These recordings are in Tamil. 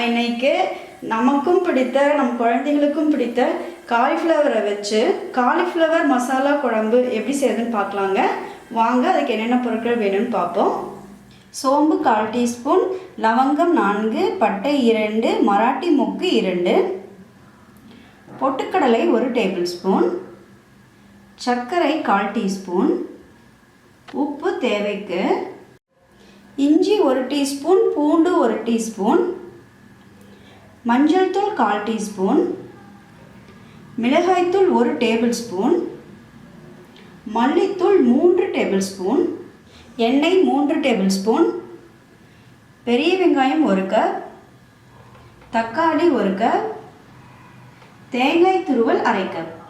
இன்னைக்கு நமக்கும் பிடித்த நம் குழந்தைகளுக்கும் பிடித்த காலிஃப்ளவரை வச்சு காலிஃப்ளவர் மசாலா குழம்பு எப்படி செய்யுதுன்னு பார்க்கலாங்க. வாங்க அதுக்கு என்னென்ன பொருட்கள் வேணும்னு பார்ப்போம். சோம்பு கால் டீஸ்பூன் லவங்கம் நான்கு பட்டை இரண்டு மராட்டி மொக்கு இரண்டு பொட்டுக்கடலை ஒரு டேபிள் ஸ்பூன் சர்க்கரை கால் டீஸ்பூன் உப்பு தேவைக்கு இஞ்சி ஒரு டீஸ்பூன் பூண்டு ஒரு டீஸ்பூன் மஞ்சள் தூள் கால் டீஸ்பூன். மிளகாய்த்தூள் ஒரு டேபிள் ஸ்பூன். மல்லித்தூள் மூன்று டேபிள் ஸ்பூன். எண்ணெய் மூன்று டேபிள் ஸ்பூன். பெரிய வெங்காயம் ஒரு கப். தக்காளி ஒரு கப். தேங்காய் துருவல் அரை கப்.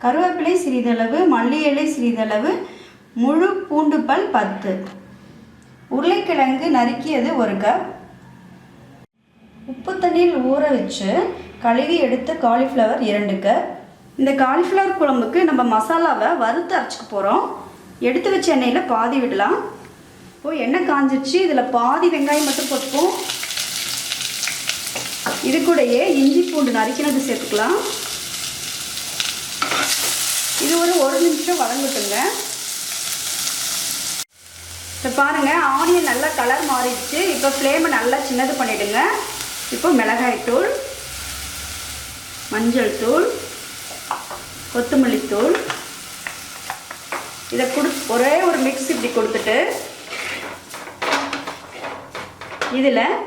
கருவேப்பிலை சிறிதளவு மல்லி இலை சிறிதளவு முழு பூண்டுப்பல் பத்து. உருளைக்கிழங்கு நறுக்கியது ஒரு கப். உப்பு தண்ணியில் ஊற வச்சு கழுவி எடுத்த காலிஃப்ளவர் இரண்டுக்கு. இந்த காலிஃப்ளவர் குழம்புக்கு நம்ம மசாலாவை வறுத்து அரைச்சிக்க போகிறோம் எடுத்து வச்ச எண்ணெயில் பாதி விடலாம். இப்போது எண்ணெய் காஞ்சிடுச்சு இதில் பாதி வெங்காயம் மட்டும் போட்டுப்போம். இது கூடயே இஞ்சி பூண்டு நறுக்கினது சேர்த்துக்கலாம். இது ஒரு ஒரு நிமிஷம் வதங்கட்டுங்க இப்போ பாருங்கள் ஆனியன் நல்லா கலர் மாறிடுச்சு. இப்போ ஃப்ளேமை நல்லா சின்னது பண்ணிவிடுங்க இப்போ மிளகாய் தூள் மஞ்சள் தூள் கொத்தமல்லி தூள். இதை கொடு ஒரே ஒரு மிக்ஸ் இப்படி கொடுத்துட்டு இதில்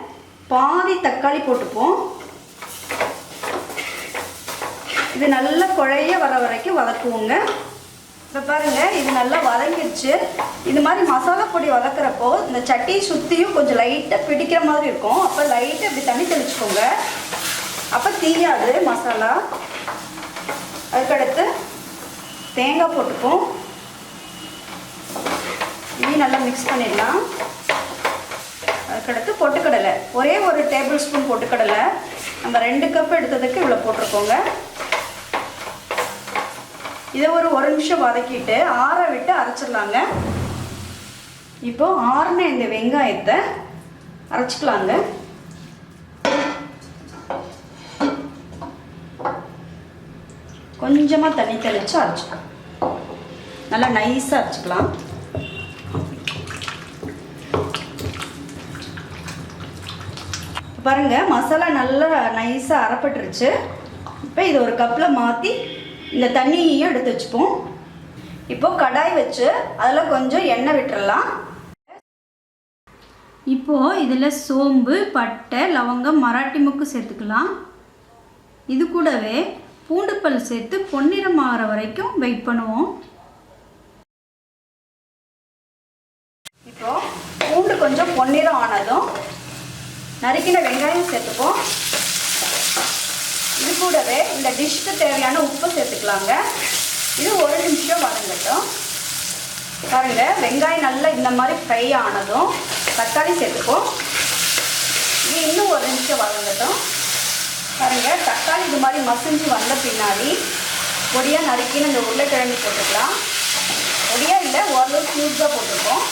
பாதி தக்காளி போட்டுப்போம். இது நல்லா குழைய வர வரைக்கும் வதக்குவோங்க. இப்போ பாருங்க இது நல்லா வதங்கிடுச்சு. இது மாதிரி மசாலா பொடி வதக்குறப்போ இந்த சட்டியை சுற்றியும் கொஞ்சம் லைட்டாக பிடிக்கிற மாதிரி இருக்கும். அப்போ லைட்டாக இப்படி தண்ணி தெளிச்சுக்கோங்க. அப்போ தீயாது மசாலா. அதுக்கடுத்து தேங்காய் போட்டுப்போம். இதையும் நல்லா மிக்ஸ் பண்ணிடலாம். அதுக்கடுத்து பொட்டுக்கடலை. ஒரே ஒரு டேபிள் ஸ்பூன் பொட்டுக்கடலை. நம்ம ரெண்டு கப் எடுத்ததுக்கு இவ்வளோ போட்டிருக்கோங்க. இதை ஒரு ஒரு நிமிஷம் வதக்கிட்டு ஆற விட்டு அரைச்சிடலாங்க. இப்போ ஆறுன இந்த வெங்காயத்தை அரைச்சிக்கலாங்க. கொஞ்சமாக தண்ணி தெளித்து அரைச்சிக்கலாம். நல்லா நைஸாக அரைச்சிக்கலாம். பாருங்க மசாலா நல்லா நைஸாக அரைப்பட்டுருச்சு. இப்போ இது ஒரு கப்பில் மாற்றி இந்த தண்ணியையும் எடுத்து வச்சுப்போம். இப்போ கடாய் வச்சு அதில் கொஞ்சம் எண்ணெய் விட்டுறலாம். இப்போது இதில் சோம்பு பட்டை லவங்கம் மராட்டி முக்கு சேர்த்துக்கலாம். இது கூடவே பூண்டு பல் சேர்த்து பொன்னிறம் ஆகிற வரைக்கும் வெயிட் பண்ணுவோம். இப்போ பூண்டு கொஞ்சம் பொன்னிறம் ஆனதும் நறுக்கின வெங்காயம் சேர்த்துப்போம். இது கூடவே இந்த டிஷ்க்கு தேவையான உப்பு சேர்த்துக்கலாங்க. இது ஒரு நிமிஷம் வதங்கட்டும். பாருங்க வெங்காயம் நல்லா இந்த மாதிரி ஃப்ரை ஆனதும் தக்காளி சேர்த்துக்கும் இது இன்னும் ஒரு நிமிஷம் வளர்ந்துட்டோம் பாருங்க தக்காளி இது மாதிரி மசிஞ்சு வந்த பின்னாடி பொடியாக நறுக்கின்னு இந்த உருளைக்கிழங்கு போட்டுக்கலாம். பொடியாக இல்லை ஓரளவு க்யூப்ஸாக போட்டிருக்கோம்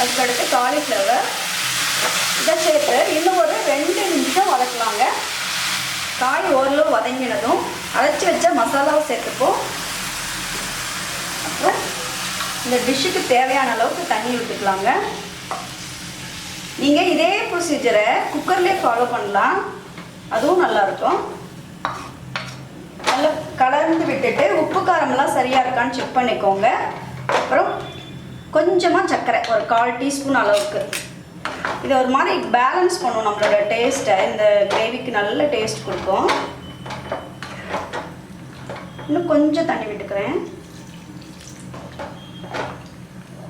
அதுக்கடுத்து காலிஃப்ளவர் இதை சேர்த்து இன்னும் ஒரு ரெண்டு நிமிஷம் வதக்கலாங்க. காய் ஓரளவு வதங்கினதும் அரைச்சி வச்ச மசாலாவை சேர்த்துப்போம். அப்புறம் இந்த டிஷ்ஷுக்கு தேவையான அளவுக்கு தண்ணி விட்டுக்கலாங்க நீங்கள் இதே ப்ரொசீஜரை குக்கர்லேயே ஃபாலோ பண்ணலாம். அதுவும் நல்லாயிருக்கும் நல்லா கலந்து விட்டுட்டு உப்பு காரமெல்லாம் சரியாக இருக்கான்னு செக் பண்ணிக்கோங்க. அப்புறம் கொஞ்சமாக சர்க்கரை ஒரு கால் டீஸ்பூன் அளவுக்கு. இதை ஒரு மாதிரி பேலன்ஸ் பண்ணும் நம்மளோட டேஸ்ட்டை இந்த கிரேவிக்கு நல்ல டேஸ்ட் கொடுக்கும். இன்னும் கொஞ்சம் தண்ணி விட்டுக்கிறேன்.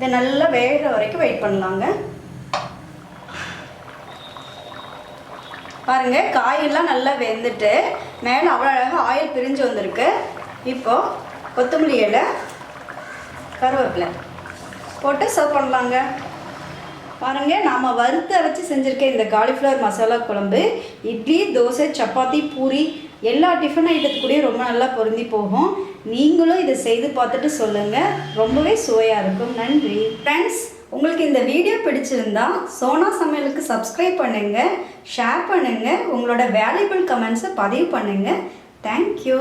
இதை நல்லா வேகிற வரைக்கும் வெயிட் பண்ணலாங்க. பாருங்க காயெல்லாம் நல்லா வெந்துட்டு மேலே அவ்வளோ அழகாக ஆயில் பிரிஞ்சு வந்திருக்கு. இப்போ கொத்தமல்லி இலை கருவேப்பிலை போட்டு சர்வ் பண்ணலாங்க. பாருங்க நாம் வறுத்து அரைச்சி செஞ்சுருக்க இந்த காலிஃப்ளவர் மசாலா குழம்பு இட்லி தோசை சப்பாத்தி பூரி எல்லா டிஃபன் ஐட்டத்துக்கூடயும் ரொம்ப நல்லா பொருந்தி போகும். நீங்களும் இதை செய்து பார்த்துட்டு சொல்லுங்கள் ரொம்பவே சுவையாக இருக்கும். நன்றி. ஃப்ரெண்ட்ஸ் உங்களுக்கு இந்த வீடியோ பிடிச்சிருந்தா சோனா சமையலுக்கு சப்ஸ்கிரைப் பண்ணுங்கள் ஷேர் பண்ணுங்கள் உங்களோட வேல்யூபிள் கமெண்ட்ஸை பதிவு பண்ணுங்கள் தேங்க்யூ